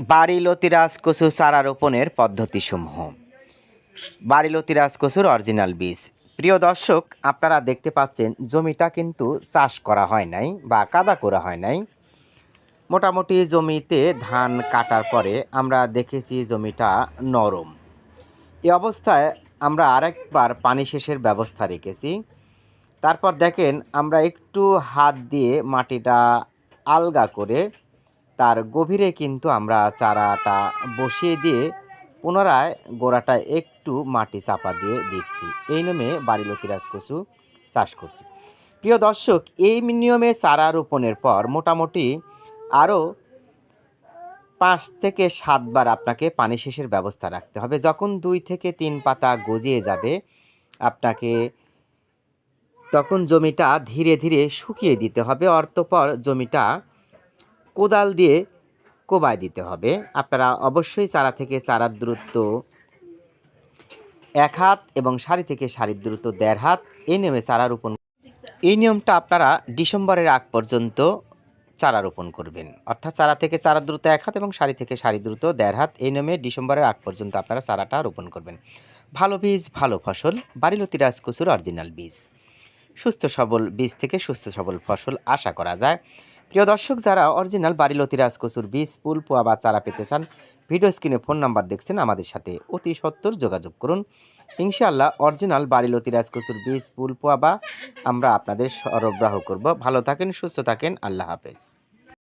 বাড়ি লতিরাজ কচু চারা রোপণের পদ্ধতিসমূহ। বাড়ি লতিরাজ কচুর অরিজিনাল বীজ। প্রিয় দর্শক, আপনারা দেখতে পাচ্ছেন, জমিটা কিন্তু চাষ করা হয় নাই বা কাদা করা হয় নাই। মোটামুটি জমিতে ধান কাটার পরে আমরা দেখেছি জমিটা নরম। এ অবস্থায় আমরা আরেকবার পানি সেচের ব্যবস্থা রেখেছি। তারপর দেখেন, আমরা একটু হাত দিয়ে মাটিটা আলগা করে তার গভীরে কিন্তু আমরা চারাটা বসিয়ে দিয়ে পুনরায় গোড়াটা একটু মাটি চাপা দিয়ে দিচ্ছি। এই নিয়মে বাড়িলতিরাজ কচু চাষ করছি। প্রিয় দর্শক, এই নিয়মে চারা রোপণের পর মোটামুটি আরও পাঁচ থেকে সাতবার আপনাকে পানি সেচের ব্যবস্থা রাখতে হবে। যখন দুই থেকে তিন পাতা গজিয়ে যাবে, আপনাকে তখন জমিটা ধীরে ধীরে শুকিয়ে দিতে হবে। অর্থপর জমিটা কোদাল দিয়ে কোবায় দিতে হবে। আপনারা অবশ্যই চারা থেকে চারার দূরত্ব এক হাত এবং সারি থেকে সারির দূরত্ব দেড় হাত। এই নিয়মে চারা রোপণ এই নিয়মটা আপনারা ডিসেম্বরের আগ পর্যন্ত চারা রোপণ করবেন। অর্থাৎ চারা থেকে চারা দ্রুত এক হাত এবং সারি থেকে সারি দ্রুত দেড় হাত। এই নিয়মে ডিসেম্বরের আগ পর্যন্ত আপনারা চারাটা রোপণ করবেন। ভালো বীজ, ভালো ফসল। বাড়িলতি রাজকচুর অরিজিনাল বীজ। সুস্থ সবল বীজ থেকে সুস্থ সবল ফসল আশা করা যায়। প্রিয় দর্শক, যারা অরিজিনাল বাড়িলতি কসুর বীজ পুল পোয়া বা চারা পেতে চান, ভিডিও স্ক্রিনে ফোন নাম্বার দেখছেন আমাদের সাথে। অতি সত্তর যোগাযোগ করুন। ইনশাআল্লাহ অরিজিনাল বাড়িলতি কসুর বীজ পুল পোয়া বা আমরা আপনাদের সরবরাহ করব। ভালো থাকেন, সুস্থ থাকেন। আল্লাহ হাফেজ।